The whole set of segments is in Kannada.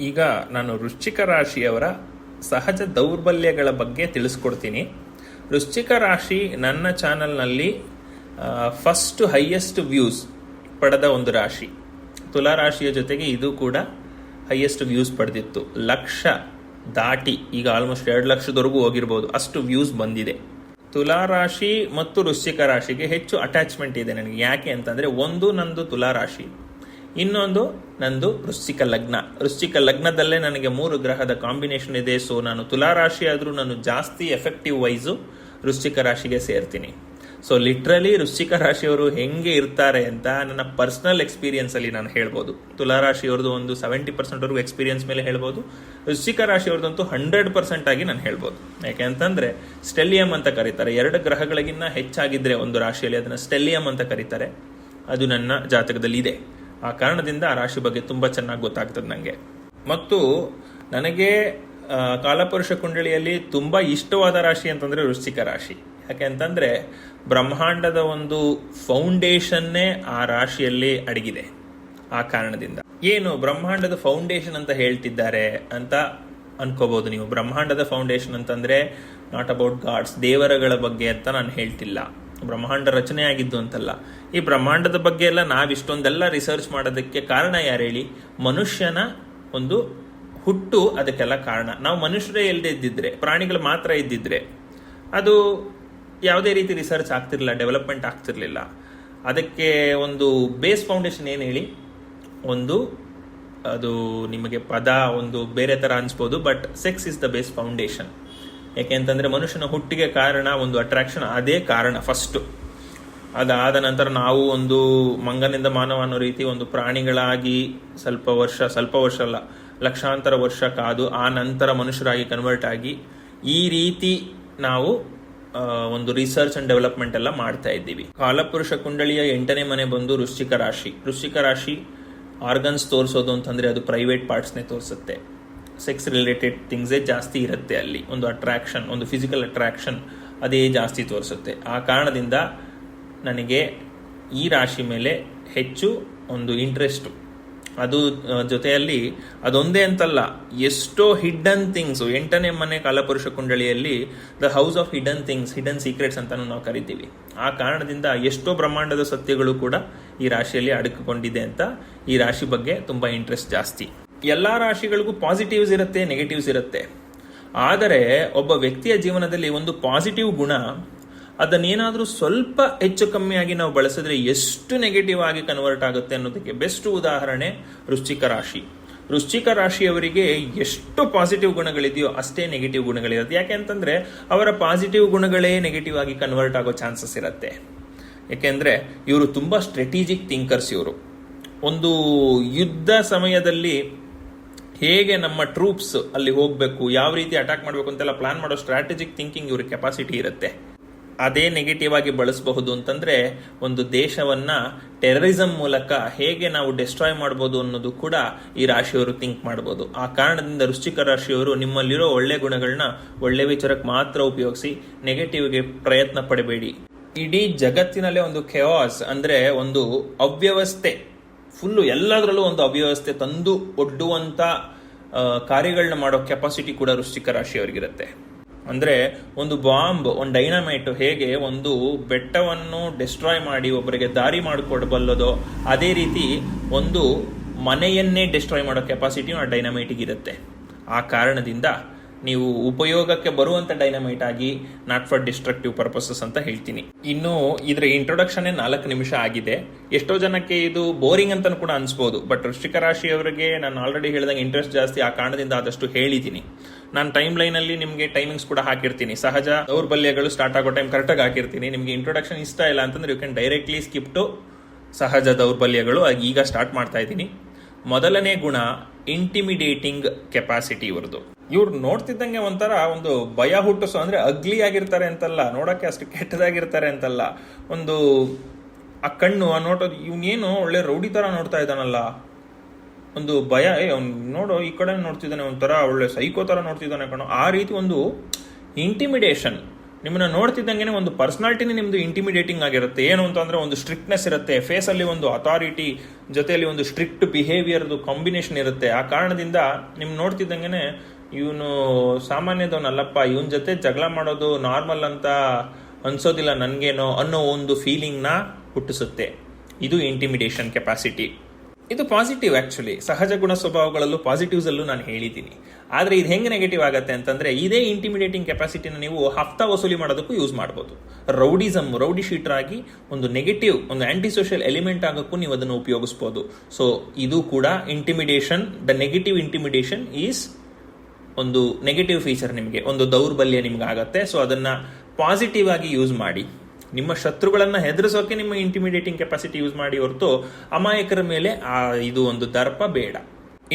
ಈಗ ನಾನು ವೃಶ್ಚಿಕ ರಾಶಿಯವರ ಸಹಜ ದೌರ್ಬಲ್ಯಗಳ ಬಗ್ಗೆ ತಿಳಿಸ್ಕೊಡ್ತೀನಿ. ವೃಶ್ಚಿಕ ರಾಶಿ ನನ್ನ ಚಾನಲ್ನಲ್ಲಿ ಫಸ್ಟ್ ಹೈಯೆಸ್ಟ್ ವ್ಯೂಸ್ ಪಡೆದ ಒಂದು ರಾಶಿ. ತುಲಾ ರಾಶಿಯ ಜೊತೆಗೆ ಇದು ಕೂಡ ಹೈಯೆಸ್ಟ್ ವ್ಯೂಸ್ ಪಡೆದಿತ್ತು. ಲಕ್ಷ ದಾಟಿ ಈಗ ಆಲ್ಮೋಸ್ಟ್ ಎರಡು ಲಕ್ಷದವರೆಗೂ ಹೋಗಿರ್ಬೋದು. ಅಷ್ಟು ವ್ಯೂಸ್ ಬಂದಿದೆ. ತುಲಾ ರಾಶಿ ಮತ್ತು ವೃಶ್ಚಿಕ ರಾಶಿಗೆ ಹೆಚ್ಚು ಅಟ್ಯಾಚ್ಮೆಂಟ್ ಇದೆ ನನಗೆ. ಯಾಕೆ ಅಂತಂದರೆ, ಒಂದು ನಂದು ತುಲಾ ರಾಶಿ. ಇನ್ನೊಂದು ನಂದು ವೃಶ್ಚಿಕ ಲಗ್ನ. ವೃಶ್ಚಿಕ ಲಗ್ನದಲ್ಲೇ ನನಗೆ ಮೂರು ಗ್ರಹದ ಕಾಂಬಿನೇಷನ್ ಇದೆ. ಸೊ ನಾನು ತುಲಾ ರಾಶಿ ಆದರೂ ನಾನು ಜಾಸ್ತಿ ಎಫೆಕ್ಟಿವ್ ವೈಸು ವೃಶ್ಚಿಕ ರಾಶಿಗೆ ಸೇರ್ತೀನಿ. ಸೊ ಲಿಟ್ರಲಿ ವೃಶ್ಚಿಕ ರಾಶಿಯವರು ಹೆಂಗೆ ಇರ್ತಾರೆ ಅಂತ ನನ್ನ ಪರ್ಸನಲ್ ಎಕ್ಸ್ಪೀರಿಯನ್ಸ್ ಅಲ್ಲಿ ನಾನು ಹೇಳ್ಬೋದು. ತುಲಾ ರಾಶಿಯವ್ರದ್ದು ಒಂದು ಸೆವೆಂಟಿ ಪರ್ಸೆಂಟ್ ವರೆಗೂ ಎಕ್ಸ್ಪೀರಿಯನ್ಸ್ ಮೇಲೆ ಹೇಳ್ಬೋದು. ವೃಶ್ಚಿಕ ರಾಶಿಯವ್ರದ್ದಂತೂ ಹಂಡ್ರೆಡ್ ಪರ್ಸೆಂಟ್ ಆಗಿ ನಾನು ಹೇಳ್ಬೋದು. ಯಾಕೆ ಅಂತಂದ್ರೆ ಸ್ಟೆಲಿಯಂ ಅಂತ ಕರೀತಾರೆ. ಎರಡು ಗ್ರಹಗಳಿಗಿನ್ನ ಹೆಚ್ಚಾಗಿದ್ರೆ ಒಂದು ರಾಶಿಯಲ್ಲಿ ಅದನ್ನ ಸ್ಟೆಲಿಯಂ ಅಂತ ಕರೀತಾರೆ. ಅದು ನನ್ನ ಜಾತಕದಲ್ಲಿ ಇದೆ ಆ ಕಾರಣದಿಂದ ಆ ರಾಶಿ ಬಗ್ಗೆ ತುಂಬಾ ಚೆನ್ನಾಗಿ ಗೊತ್ತಾಗ್ತದೆ ನನಗೆ ಮತ್ತು ನನಗೆ ಕಾಲಪುರುಷ ಕುಂಡಳಿಯಲ್ಲಿ ತುಂಬಾ ಇಷ್ಟವಾದ ರಾಶಿ ಅಂತಂದ್ರೆ ವೃಶ್ಚಿಕ ರಾಶಿ. ಯಾಕೆ ಅಂತಂದ್ರೆ ಬ್ರಹ್ಮಾಂಡದ ಒಂದು ಫೌಂಡೇಶನ್ನೇ ಆ ರಾಶಿಯಲ್ಲಿ ಅಡಗಿದೆ ಆ ಕಾರಣದಿಂದ. ಏನು ಬ್ರಹ್ಮಾಂಡದ ಫೌಂಡೇಶನ್ ಅಂತ ಹೇಳ್ತಿದ್ದಾರೆ ಅಂತ ಅನ್ಕೋಬಹುದು ನೀವು. ಬ್ರಹ್ಮಾಂಡದ ಫೌಂಡೇಶನ್ ಅಂತಂದ್ರೆ ನಾಟ್ ಅಬೌಟ್ ಗಾಡ್ಸ್, ದೇವರಗಳ ಬಗ್ಗೆ ಅಂತ ನಾನು ಹೇಳ್ತಿಲ್ಲ. ಬ್ರಹ್ಮಾಂಡ ರಚನೆ ಆಗಿದ್ದು ಅಂತಲ್ಲ. ಈ ಬ್ರಹ್ಮಾಂಡದ ಬಗ್ಗೆ ಎಲ್ಲ ನಾವಿಷ್ಟೊಂದೆಲ್ಲ ರಿಸರ್ಚ್ ಮಾಡೋದಕ್ಕೆ ಕಾರಣ ಯಾರು ಹೇಳಿ ಮನುಷ್ಯನ ಒಂದು ಹುಟ್ಟು ಅದಕ್ಕೆಲ್ಲ ಕಾರಣ. ನಾವು ಮನುಷ್ಯರೇ ಇಲ್ಲದೆ ಇದ್ದಿದ್ರೆ, ಪ್ರಾಣಿಗಳು ಮಾತ್ರ ಇದ್ದಿದ್ರೆ, ಅದು ಯಾವುದೇ ರೀತಿ ರಿಸರ್ಚ್ ಆಗ್ತಿರಲಿಲ್ಲ ಡೆವಲಪ್ಮೆಂಟ್ ಆಗ್ತಿರ್ಲಿಲ್ಲ. ಅದಕ್ಕೆ ಒಂದು ಬೇಸ್ ಫೌಂಡೇಶನ್ ಏನು ಹೇಳಿ? ಒಂದು, ಅದು ನಿಮಗೆ ಪದ ಒಂದು ಬೇರೆ ತರ ಅನ್ಸ್ಬೋದು but sex is the base foundation ಯಾಕೆ ಅಂತಂದರೆ ಮನುಷ್ಯನ ಹುಟ್ಟಿಗೆ ಕಾರಣ, ಒಂದು ಅಟ್ರಾಕ್ಷನ್ ಅದೇ ಕಾರಣ ಫಸ್ಟ್ ಅದಾದ ನಂತರ ನಾವು ಒಂದು ಮಂಗನಿಂದ ಮಾನವ ಅನ್ನೋ ರೀತಿ ಒಂದು ಪ್ರಾಣಿಗಳಾಗಿ ಸ್ವಲ್ಪ ವರ್ಷ ಸ್ವಲ್ಪ ವರ್ಷ ಅಲ್ಲ, ಲಕ್ಷಾಂತರ ವರ್ಷ ಕಾದು ಆ ನಂತರ ಮನುಷ್ಯರಾಗಿ ಕನ್ವರ್ಟ್ ಆಗಿ ಈ ರೀತಿ ನಾವು ಒಂದು ರಿಸರ್ಚ್ ಅಂಡ್ ಡೆವಲಪ್ಮೆಂಟ್ ಎಲ್ಲ ಮಾಡ್ತಾ ಇದ್ದೀವಿ. ಕಾಲಪುರುಷ ಕುಂಡಳಿಯ ಎಂಟನೇ ಮನೆ ಬಂದು ವೃಶ್ಚಿಕ ರಾಶಿ. ವೃಶ್ಚಿಕ ರಾಶಿ ಆರ್ಗನ್ಸ್ ತೋರಿಸೋದು ಅಂತಂದ್ರೆ ಅದು ಪ್ರೈವೇಟ್ ಪಾರ್ಟ್ಸ್ನೇ ತೋರಿಸುತ್ತೆ. ಸೆಕ್ಸ್ ರಿಲೇಟೆಡ್ ಥಿಂಗ್ಸೇ ಜಾಸ್ತಿ ಇರುತ್ತೆ ಅಲ್ಲಿ. ಒಂದು ಅಟ್ರಾಕ್ಷನ್ ಒಂದು ಫಿಸಿಕಲ್ ಅಟ್ರಾಕ್ಷನ್ ಅದೇ ಜಾಸ್ತಿ ತೋರಿಸುತ್ತೆ. ಆ ಕಾರಣದಿಂದ ನನಗೆ ಈ ರಾಶಿ ಮೇಲೆ ಹೆಚ್ಚು ಒಂದು ಇಂಟ್ರೆಸ್ಟು ಅದು ಜೊತೆಯಲ್ಲಿ ಅದೊಂದೇ ಅಂತಲ್ಲ, ಎಷ್ಟೋ ಹಿಡನ್ ಥಿಂಗ್ಸ್ ಎಂಟನೇ ಮನೆ ಕಾಲಪುರುಷ ಕುಂಡಳಿಯಲ್ಲಿ the house of hidden things hidden secrets ಅಂತಲೂ ನಾವು ಕರಿತೀವಿ. ಆ ಕಾರಣದಿಂದ ಎಷ್ಟೋ ಬ್ರಹ್ಮಾಂಡದ ಸತ್ಯಗಳು ಕೂಡ ಈ ರಾಶಿಯಲ್ಲಿ ಅಡಕಿಕೊಂಡಿದೆ ಅಂತ ಈ ರಾಶಿ ಬಗ್ಗೆ ತುಂಬಾ ಇಂಟ್ರೆಸ್ಟ್ ಜಾಸ್ತಿ. ಎಲ್ಲಾ ರಾಶಿಗಳಿಗೂ ಪಾಸಿಟಿವ್ಸ್ ಇರುತ್ತೆ ನೆಗೆಟಿವ್ಸ್ ಇರುತ್ತೆ. ಆದರೆ ಒಬ್ಬ ವ್ಯಕ್ತಿಯ ಜೀವನದಲ್ಲಿ ಒಂದು ಪಾಸಿಟಿವ್ ಗುಣ ಅದನ್ನೇನಾದ್ರೂ ಸ್ವಲ್ಪ ಹೆಚ್ಚು ಕಮ್ಮಿಯಾಗಿ ನಾವು ಬಳಸಿದ್ರೆ ಎಷ್ಟು ನೆಗೆಟಿವ್ ಆಗಿ ಕನ್ವರ್ಟ್ ಆಗುತ್ತೆ ಅನ್ನೋದಕ್ಕೆ ಬೆಸ್ಟ್ ಉದಾಹರಣೆ ವೃಶ್ಚಿಕ ರಾಶಿ. ವೃಶ್ಚಿಕ ರಾಶಿಯವರಿಗೆ ಎಷ್ಟು ಪಾಸಿಟಿವ್ ಗುಣಗಳಿದೆಯೋ ಅಷ್ಟೇ ನೆಗೆಟಿವ್ ಗುಣಗಳಿರುತ್ತೆ ಯಾಕೆ ಅಂತಂದ್ರೆ ಅವರ ಪಾಸಿಟಿವ್ ಗುಣಗಳೇ ನೆಗೆಟಿವ್ ಆಗಿ ಕನ್ವರ್ಟ್ ಆಗೋ ಚಾನ್ಸಸ್ ಇರುತ್ತೆ. ಯಾಕೆಂದ್ರೆ ಇವರು ತುಂಬಾ ಸ್ಟ್ರೆಟಿಜಿಕ್ ಥಿಂಕರ್ಸ್ ಇವರು. ಒಂದು ಯುದ್ಧ ಸಮಯದಲ್ಲಿ ಹೇಗೆ ನಮ್ಮ ಟ್ರೂಪ್ಸ್ ಅಲ್ಲಿ ಹೋಗಬೇಕು, ಯಾವ ರೀತಿ ಅಟ್ಯಾಕ್ ಮಾಡಬೇಕು ಅಂತೆಲ್ಲ ಪ್ಲಾನ್ ಮಾಡೋ ಸ್ಟ್ರಾಟಜಿಕ್ ಥಿಂಕಿಂಗ್ ಇವ್ರ ಕೆಪಾಸಿಟಿ ಇರುತ್ತೆ. ಅದೇ ನೆಗೆಟಿವ್ ಆಗಿ ಬಳಸಬಹುದು ಅಂತಂದ್ರೆ ಒಂದು ದೇಶವನ್ನ ಟೆರರಿಸಂ ಮೂಲಕ ಹೇಗೆ ನಾವು ಡೆಸ್ಟ್ರಾಯ್ ಮಾಡಬಹುದು ಅನ್ನೋದು ಕೂಡ ಈ ರಾಶಿಯವರು ಥಿಂಕ್ ಮಾಡಬಹುದು ಆ ಕಾರಣದಿಂದ ವೃಶ್ಚಿಕ ರಾಶಿಯವರು ನಿಮ್ಮಲ್ಲಿರೋ ಒಳ್ಳೆ ಗುಣಗಳನ್ನ ಒಳ್ಳೆ ವಿಚಾರಕ್ಕೆ ಮಾತ್ರ ಉಪಯೋಗಿಸಿ ನೆಗೆಟಿವ್ಗೆ ಪ್ರಯತ್ನ ಪಡಬೇಡಿ. ಇಡೀ ಜಗತ್ತಿನಲ್ಲೇ ಒಂದು ಕೆವಾಸ್ ಅಂದ್ರೆ ಒಂದು ಅವ್ಯವಸ್ಥೆ. ಫುಲ್ಲು ಎಲ್ಲದರಲ್ಲೂ ಒಂದು ಅವ್ಯವಸ್ಥೆ ತಂದು ಒಡ್ಡುವಂತ ಕಾರ್ಯಗಳನ್ನ ಮಾಡೋ ಕೆಪಾಸಿಟಿ ಕೂಡ ವೃಶ್ಚಿಕ ರಾಶಿಯವರಿಗಿರುತ್ತೆ. ಅಂದ್ರೆ ಒಂದು ಬಾಂಬ್, ಒಂದು ಡೈನಮೈಟ್ ಹೇಗೆ ಒಂದು ಬೆಟ್ಟವನ್ನು ಡಿಸ್ಟ್ರಾಯ್ ಮಾಡಿ ಒಬ್ಬರಿಗೆ ದಾರಿ ಮಾಡಿಕೊಡಬಲ್ಲದೋ ಅದೇ ರೀತಿ ಒಂದು ಮನೆಯನ್ನೇ ಡಿಸ್ಟ್ರಾಯ್ ಮಾಡೋ ಕೆಪಾಸಿಟಿ ಆ ಡೈನಮೈಟಿಗಿರುತ್ತೆ. ಆ ಕಾರಣದಿಂದ ನೀವು ಉಪಯೋಗಕ್ಕೆ ಬರುವಂತ ಡೈನಮೈಟ್ ಆಗಿ ನಾಟ್ ಫಾರ್ ಡಿಸ್ಟ್ರಕ್ಟಿವ್ ಪರ್ಪಸಸ್ ಅಂತ ಹೇಳ್ತೀನಿ. ಇನ್ನು ಇದರ ಇಂಟ್ರೊಡಕ್ಷನ್ ನಾಲ್ಕು ನಿಮಿಷ ಆಗಿದೆ. ಎಷ್ಟೋ ಜನಕ್ಕೆ ಇದು ಬೋರಿಂಗ್ ಅಂತ ಕೂಡ ಅನ್ಸ್ಬೋದು ಬಟ್ ವೃಶ್ಚಿಕ ರಾಶಿಯವರಿಗೆ ನಾನು ಆಲ್ರೆಡಿ ಹೇಳಿದಂಗೆ ಇಂಟ್ರೆಸ್ಟ್ ಜಾಸ್ತಿ ಆ ಕಾರಣದಿಂದ ಆದಷ್ಟು ಹೇಳಿದ್ದೀನಿ. ನಾನು ಟೈಮ್ ಲೈನ್ ಅಲ್ಲಿ ನಿಮಗೆ ಟೈಮಿಂಗ್ಸ್ ಕೂಡ ಹಾಕಿರ್ತೀನಿ. ಸಹಜ ದೌರ್ಬಲ್ಯಗಳು ಸ್ಟಾರ್ಟ್ ಆಗೋ ಟೈಮ್ ಕರೆಕ್ಟಾಗಿ ಹಾಕಿರ್ತೀನಿ. ನಿಮಗೆ ಇಂಟ್ರೊಡಕ್ಷನ್ ಇಷ್ಟ ಇಲ್ಲ ಅಂತಂದ್ರೆ you can directly skip to ಸಹಜ ದೌರ್ಬಲ್ಯಗಳು ಈಗ ಸ್ಟಾರ್ಟ್ ಮಾಡ್ತಾ ಇದ್ದೀನಿ. ಮೊದಲನೇ ಗುಣ ಇಂಟಿಮಿಡೇಟಿಂಗ್ ಕೆಪಾಸಿಟಿ ಇವ್ರದ್ದು. ಇವ್ರು ನೋಡ್ತಿದ್ದಂಗೆ ಒಂಥರ ಒಂದು ಭಯ ಹುಟ್ಟಿಸೋ, ಅಂದ್ರೆ ಅಗ್ಲಿ ಆಗಿರ್ತಾರೆ ಅಂತಲ್ಲ ನೋಡಕ್ಕೆ ಅಷ್ಟು ಕೆಟ್ಟದಾಗಿರ್ತಾರೆ ಅಂತಲ್ಲ, ಒಂದು ಆ ಕಣ್ಣು, ಆ ನೋಟ, ಇವನೇನು ಒಳ್ಳೆ ರೌಡಿ ತರ ನೋಡ್ತಾ ಇದ್ದಾನಲ್ಲ. ಒಂದು ಭಯ, ಏ, ಅವ್ನು ನೋಡು, ಈ ಕಡೆ ನೋಡ್ತಿದ್ದಾನೆ, ಒಂಥರ ಒಳ್ಳೆ ಸೈಕೋ ತರ ನೋಡ್ತಿದ್ದಾನೆ ಕಣೋ. ಆ ರೀತಿ ಒಂದು ಇಂಟಿಮಿಡೇಷನ್ ನಿಮ್ಮನ್ನ ನೋಡ್ತಿದ್ದಂಗೆ ಒಂದು ಪರ್ಸನಾಲಿಟಿನೇ ನಿಮ್ದು ಇಂಟಿಮಿಡೇಟಿಂಗ್ ಆಗಿರುತ್ತೆ. ಏನು ಅಂತಂದ್ರೆ ಒಂದು ಸ್ಟ್ರಿಕ್ಟ್ನೆಸ್ ಇರುತ್ತೆ. ಫೇಸಲ್ಲಿ ಒಂದು ಅಥಾರಿಟಿ ಜೊತೆಯಲ್ಲಿ ಒಂದು ಸ್ಟ್ರಿಕ್ಟ್ ಬಿಹೇವಿಯರ್ದು ಕಾಂಬಿನೇಷನ್ ಇರುತ್ತೆ. ಆ ಕಾರಣದಿಂದ ನಿಮ್ ನೋಡ್ತಿದ್ದಂಗೆ ಇವನು ಸಾಮಾನ್ಯದವನಲ್ಲಪ್ಪ ಇವನ್ ಜೊತೆ ಜಗಳ ಮಾಡೋದು ನಾರ್ಮಲ್ ಅಂತ ಅನ್ಸೋದಿಲ್ಲ ನನಗೇನೋ ಅನ್ನೋ ಒಂದು ಫೀಲಿಂಗ್ನ ಹುಟ್ಟಿಸುತ್ತೆ. ಇದು ಇಂಟಿಮಿಡೇಷನ್ ಕೆಪಾಸಿಟಿ ಇದು ಪಾಸಿಟಿವ್ ಆಕ್ಚುಲಿ ಸಹಜ ಗುಣ ಸ್ವಭಾವಗಳಲ್ಲೂ ಪಾಸಿಟಿವ್ಸ್ ಅಲ್ಲೂ ನಾನು ಹೇಳಿದ್ದೀನಿ. ಆದ್ರೆ ಇದು ಹೆಂಗೆ ನೆಗೆಟಿವ್ ಆಗುತ್ತೆ ಅಂತಂದ್ರೆ, ಇದೇ ಇಂಟಿಮಿಡೇಟಿಂಗ್ ಕೆಪಾಸಿಟಿನ ನೀವು ಹಫ್ತಾ ವಸೂಲಿ ಮಾಡೋದಕ್ಕೂ ಯೂಸ್ ಮಾಡ್ಬೋದು. ರೌಡಿಸಮ್ ರೌಡಿ ಶೀಟರ್ ಆಗಿ ಒಂದು ನೆಗೆಟಿವ್ ಒಂದು ಆಂಟಿ ಸೋಷಿಯಲ್ ಎಲಿಮೆಂಟ್ ಆಗೋಕ್ಕೂ ನೀವು ಅದನ್ನು ಉಪಯೋಗಿಸ್ಬೋದು. ಸೊ ಇದು ಕೂಡ intimidation the negative intimidation is ಒಂದು ನೆಗೆಟಿವ್ ಫೀಚರ್ ನಿಮಗೆ, ಒಂದು ದೌರ್ಬಲ್ಯ ನಿಮ್ಗೆ ಆಗತ್ತೆ. ಸೊ ಅದನ್ನ ಪಾಸಿಟಿವ್ ಆಗಿ ಯೂಸ್ ಮಾಡಿ. ನಿಮ್ಮ ಶತ್ರುಗಳನ್ನ ಹೆದರಿಸೋಕೆ ನಿಮ್ಮ ಇಂಟಿಮಿಡೇಟಿಂಗ್ ಕೆಪಾಸಿಟಿ ಯೂಸ್ ಮಾಡಿ ಹೊರತು ಅಮಾಯಕರ ಮೇಲೆ ಆ ಇದು ಒಂದು ದರ್ಪ ಬೇಡ.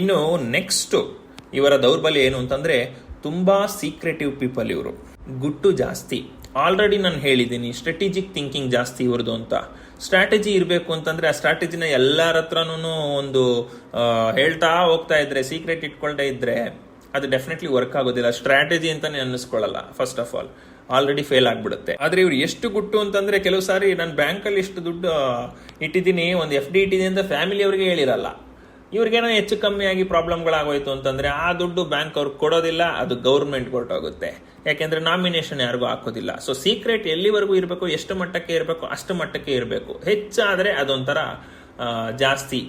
ಇನ್ನು ನೆಕ್ಸ್ಟ್ ಇವರ ದೌರ್ಬಲ್ಯ ಏನು ಅಂತಂದ್ರೆ ತುಂಬಾ ಸೀಕ್ರೆಟಿವ್ ಪೀಪಲ್ ಇವರು. ಗುಟ್ಟು ಜಾಸ್ತಿ. ಆಲ್ರೆಡಿ ನಾನು ಹೇಳಿದ್ದೀನಿ ಸ್ಟ್ರಾಟಜಿಕ್ ಥಿಂಕಿಂಗ್ ಜಾಸ್ತಿ ಇವ್ರದ್ದು ಅಂತ. ಸ್ಟ್ರಾಟಜಿ ಇರಬೇಕು ಅಂತಂದ್ರೆ ಆ ಸ್ಟ್ರಾಟಜಿನ ಎಲ್ಲರ ಹತ್ರನೂ ಒಂದು ಹೇಳ್ತಾ ಹೋಗ್ತಾ ಇದ್ರೆ ಸೀಕ್ರೆಟ್ ಇಟ್ಕೊಳ್ತಾ ಇದ್ರೆ ಅದು ಡೆಫಿನೆಟ್ಲಿ ವರ್ಕ್ ಆಗೋದಿಲ್ಲ. ಸ್ಟ್ರಾಟಜಿ ಅಂತಾನೆ ಅನ್ನಿಸ್ಕೊಳ್ಳಲ್ಲ first of all already fail ಆಗ್ಬಿಡುತ್ತೆ. ಆದ್ರೆ ಇವ್ರು ಎಷ್ಟು ಗುಟ್ಟು ಅಂತಂದ್ರೆ ಕೆಲವು ಸಾರಿ ನಾನು ಬ್ಯಾಂಕಲ್ಲಿ ಇಷ್ಟು ದುಡ್ಡು ಇಟ್ಟಿದ್ದೀನಿ, ಒಂದು ಎಫ್ ಡಿ ಇಟ್ಟಿದ್ದೀನಿ ಅಂತ ಫ್ಯಾಮಿಲಿ ಅವ್ರಿಗೆ ಹೇಳಿರಲ್ಲ. ಇವ್ರಿಗೇನೋ ಹೆಚ್ಚು ಕಮ್ಮಿ ಆಗಿ ಪ್ರಾಬ್ಲಮ್ಗಳಾಗೋಯ್ತು ಅಂತಂದ್ರೆ ಆ ದುಡ್ಡು ಬ್ಯಾಂಕ್ ಅವ್ರಿಗೆ ಕೊಡೋದಿಲ್ಲ, ಅದು ಗೌರ್ಮೆಂಟ್ ಕೊರ್ಟೋಗುತ್ತೆ ಯಾಕೆಂದ್ರೆ ನಾಮಿನೇಷನ್ ಯಾರಿಗೂ ಹಾಕೋದಿಲ್ಲ. ಸೊ ಸೀಕ್ರೆಟ್ ಎಲ್ಲಿವರೆಗೂ ಇರಬೇಕು, ಎಷ್ಟು ಮಟ್ಟಕ್ಕೆ ಇರಬೇಕು, ಅಷ್ಟು ಮಟ್ಟಕ್ಕೆ ಇರಬೇಕು. ಹೆಚ್ಚಾದ್ರೆ ಅದೊಂಥರ ಜಾಸ್ತಿ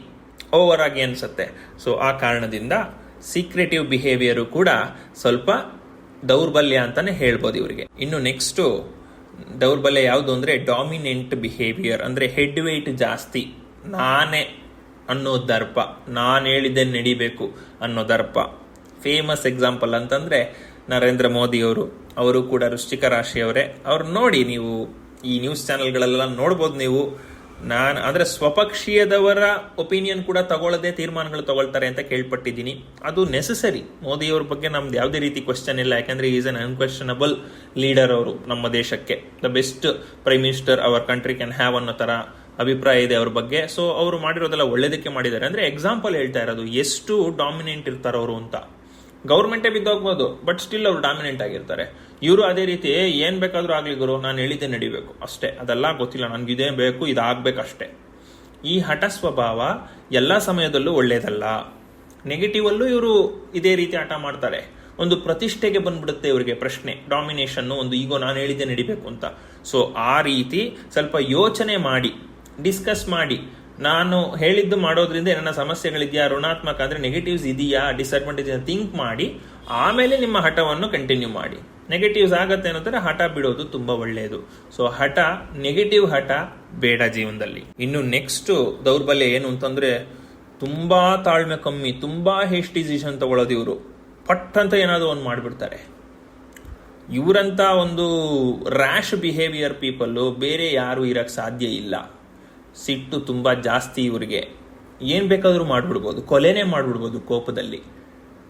ಓವರ್ ಆಗಿ ಅನ್ಸುತ್ತೆ. ಸೊ ಆ ಕಾರಣದಿಂದ ಸೀಕ್ರೆಟಿವ್ ಬಿಹೇವಿಯರು ಕೂಡ ಸ್ವಲ್ಪ ದೌರ್ಬಲ್ಯ ಅಂತಾನೆ ಹೇಳ್ಬೋದು ಇವರಿಗೆ. ಇನ್ನು ನೆಕ್ಸ್ಟ್ ದೌರ್ಬಲ್ಯ ಯಾವುದು ಅಂದ್ರೆ ಡಾಮಿನೆಂಟ್ ಬಿಹೇವಿಯರ್ ಅಂದ್ರೆ ಹೆಡ್ ವೆಯ್ಟ್ ಜಾಸ್ತಿ, ನಾನೇ ಅನ್ನೋ ದರ್ಪ, ನಾನು ಹೇಳಿದ್ದೆ ನಡಿಬೇಕು ಅನ್ನೋ ದರ್ಪ. ಫೇಮಸ್ ಎಕ್ಸಾಂಪಲ್ ಅಂತಂದ್ರೆ ನರೇಂದ್ರ ಮೋದಿ ಅವರು ಅವರು ಕೂಡ ವೃಶ್ಚಿಕ ರಾಶಿಯವರೇ. ಅವ್ರು ನೋಡಿ ನೀವು ಈ ನ್ಯೂಸ್ ಚಾನೆಲ್ಗಳೆಲ್ಲ ನೋಡ್ಬೋದು ನೀವು. ನಾನು ಅಂದ್ರೆ ಸ್ವಪಕ್ಷೀಯದವರ ಒಪಿನಿಯನ್ ಕೂಡ ತಗೊಳ್ಳದೆ ತೀರ್ಮಾನಗಳು ತಗೊಳ್ತಾರೆ ಅಂತ ಕೇಳ್ಪಟ್ಟಿದ್ದೀನಿ. ಅದು ನೆಸಸರಿ ಮೋದಿಯವ್ರ ಬಗ್ಗೆ ನಮ್ದು ಯಾವುದೇ ರೀತಿ ಕ್ವಶನ್ ಇಲ್ಲ. ಯಾಕಂದ್ರೆ ಈಸ್ ಅನ್ ಅನ್ಕ್ವೆಶನಬಲ್ ಲೀಡರ್ ಅವರು ನಮ್ಮ ದೇಶಕ್ಕೆ. The best prime minister our country can have ಅನ್ನೋ ತರ ಅಭಿಪ್ರಾಯ ಇದೆ ಅವ್ರ ಬಗ್ಗೆ. ಸೊ ಅವರು ಮಾಡಿರೋದೆಲ್ಲ ಒಳ್ಳೇದಕ್ಕೆ ಮಾಡಿದ್ದಾರೆ. ಅಂದ್ರೆ ಎಕ್ಸಾಂಪಲ್ ಹೇಳ್ತಾ ಇರೋದು, ಎಷ್ಟು ಡಾಮಿನೆಂಟ್ ಇರ್ತಾರೆ ಅವರು ಅಂತ. ಗೌರ್ಮೆಂಟೇ ಬಿದ್ದೋಗ್ಬೋದು ಬಟ್ ಸ್ಟಿಲ್ ಅವರು ಡಾಮಿನೆಂಟ್ ಆಗಿರ್ತಾರೆ. ಇವರು ಅದೇ ರೀತಿ ಏನ್ ಬೇಕಾದ್ರೂ ಆಗ್ಲಿ ಗುರು, ನಾನು ಹೇಳಿದ್ದೆ ನಡಿಬೇಕು. ಅಷ್ಟೇ, ಅದೆಲ್ಲ ಗೊತ್ತಿಲ್ಲ ನನ್ಗೆ ಇದೇ ಬೇಕು, ಇದಾಗ್ಬೇಕು ಅಷ್ಟೇ. ಈ ಹಠ ಸ್ವಭಾವ ಎಲ್ಲ ಸಮಯದಲ್ಲೂ ಒಳ್ಳೇದಲ್ಲ. ನೆಗೆಟಿವ್ ಅಲ್ಲೂ ಇವರು ಇದೇ ರೀತಿ ಹಠ ಮಾಡ್ತಾರೆ. ಒಂದು ಪ್ರತಿಷ್ಠೆಗೆ ಬಂದ್ಬಿಡುತ್ತೆ ಇವರಿಗೆ ಪ್ರಶ್ನೆ ಡಾಮಿನೇಷನ್ ಒಂದು ಈಗೋ, ನಾನು ಹೇಳಿದ್ದೆ ನಡಿಬೇಕು ಅಂತ. ಸೊ ಆ ರೀತಿ ಸ್ವಲ್ಪ ಯೋಚನೆ ಮಾಡಿ ಡಿಸ್ಕಸ್ ಮಾಡಿ ನಾನು ಹೇಳಿದ್ದು ಮಾಡೋದ್ರಿಂದ ನನ್ನ ಸಮಸ್ಯೆಗಳಿದೆಯಾ, ಋಣಾತ್ಮಕ ಅಂದ್ರೆ ನೆಗೆಟಿವ್ಸ್ ಇದೆಯಾ ಡಿಸ್ಅಡ್ವಾಂಟೇಜ್ ಥಿಂಕ್ ಮಾಡಿ, ಆಮೇಲೆ ನಿಮ್ಮ ಹಠವನ್ನು ಕಂಟಿನ್ಯೂ ಮಾಡಿ. ನೆಗೆಟಿವ್ಸ್ ಆಗತ್ತೆ ಅನ್ನೋದ್ರೆ ಹಠ ಬಿಡೋದು ತುಂಬಾ ಒಳ್ಳೆಯದು ಸೊ ಹಠ ನೆಗೆಟಿವ್ ಹಠ ಬೇಡ ಜೀವನದಲ್ಲಿ. ಇನ್ನು ನೆಕ್ಸ್ಟ್ ದೌರ್ಬಲ್ಯ ಏನು ಅಂತಂದ್ರೆ ತುಂಬಾ ತಾಳ್ಮೆ ಕಮ್ಮಿ, ತುಂಬಾ ಹೇಸ್ಟ್ ಡಿಸಿಷನ್ ತಗೊಳ್ಳೋದು ಇವರು. ಪಟ್ ಅಂತ ಏನಾದರೂ ಒಂದು ಮಾಡಿಬಿಡ್ತಾರೆ. ಇವರಂತ ಒಂದು ರ್ಯಾಶ್ ಬಿಹೇವಿಯರ್ ಪೀಪಲ್ಲು ಬೇರೆ ಯಾರು ಇರಕ್ ಸಾಧ್ಯ ಇಲ್ಲ. ಸಿಟ್ಟು ತುಂಬ ಜಾಸ್ತಿ ಇವರಿಗೆ. ಏನು ಬೇಕಾದರೂ ಮಾಡ್ಬಿಡ್ಬೋದು. ಕೊಲೆನೇ ಮಾಡ್ಬಿಡ್ಬೋದು ಕೋಪದಲ್ಲಿ.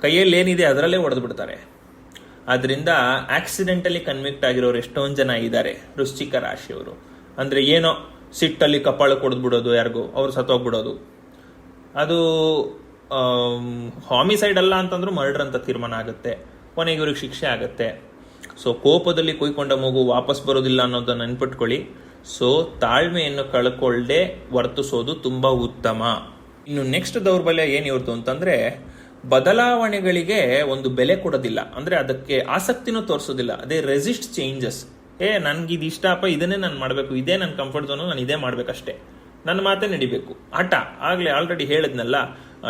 ಕೈಯಲ್ಲಿ ಏನಿದೆ ಅದರಲ್ಲೇ ಬಿಡ್ತಾರೆ ಆದ್ದರಿಂದ ಆಕ್ಸಿಡೆಂಟಲಿ ಕನ್ವಿಕ್ಟ್ ಆಗಿರೋರು ಎಷ್ಟೊಂದು ಜನ ಇದ್ದಾರೆ. ವೃಶ್ಚಿಕ ರಾಶಿಯವರು. ಅಂದ್ರೆ ಏನೋ ಸಿಟ್ಟಲ್ಲಿ ಕಪಾಳ ಕೊಡ್ದು ಬಿಡೋದು ಯಾರಿಗೂ, ಅವ್ರು ಸತ್ತೋಗ್ಬಿಡೋದು. ಅದು ಹಾಮಿಸೈಡ್ ಅಲ್ಲ ಅಂತಂದ್ರೂ ಮರ್ಡರ್ ಅಂತ ತೀರ್ಮಾನ ಆಗುತ್ತೆ. ಕೊನೆಗೆ ಇವ್ರಿಗೆ ಶಿಕ್ಷೆ ಆಗುತ್ತೆ. ಸೊ ಕೋಪದಲ್ಲಿ ಕುಯ್ಕೊಂಡ ಮಗು ವಾಪಸ್ ಬರೋದಿಲ್ಲ ಅನ್ನೋದನ್ನ ನೆನ್ಪಿಟ್ಕೊಳ್ಳಿ. ಸೊ ತಾಳ್ಮೆಯನ್ನು ಕಳ್ಕೊಳ್ಳದೆ ವರ್ತಿಸೋದು ತುಂಬಾ ಉತ್ತಮ. ಇನ್ನು ನೆಕ್ಸ್ಟ್ ದೌರ್ಬಲ್ಯ ಏನು ಇವ್ರದ್ದು ಅಂತಂದ್ರೆ, ಬದಲಾವಣೆಗಳಿಗೆ ಒಂದು ಬೆಲೆ ಕೊಡೋದಿಲ್ಲ. ಅಂದ್ರೆ ಅದಕ್ಕೆ ಆಸಕ್ತಿನೂ ತೋರಿಸೋದಿಲ್ಲ. ಅದೇ ರೆಸಿಸ್ಟ್ ಚೇಂಜಸ್ ಏ ನನ್ಗೆ ಇದು ಇಷ್ಟಪ್ಪ ಇದನ್ನೇ ನಾನು ಮಾಡಬೇಕು. ಇದೇ ನನ್ನ ಕಂಫರ್ಟ್ ಝೋನ್ ನಾನು ಇದೇ ಮಾಡ್ಬೇಕಷ್ಟೇ. ನನ್ನ ಮಾತೇ ನಡಿಬೇಕು. ಆಟ ಆಗ್ಲೇ ಆಲ್ರೆಡಿ ಹೇಳಿದ್ನಲ್ಲ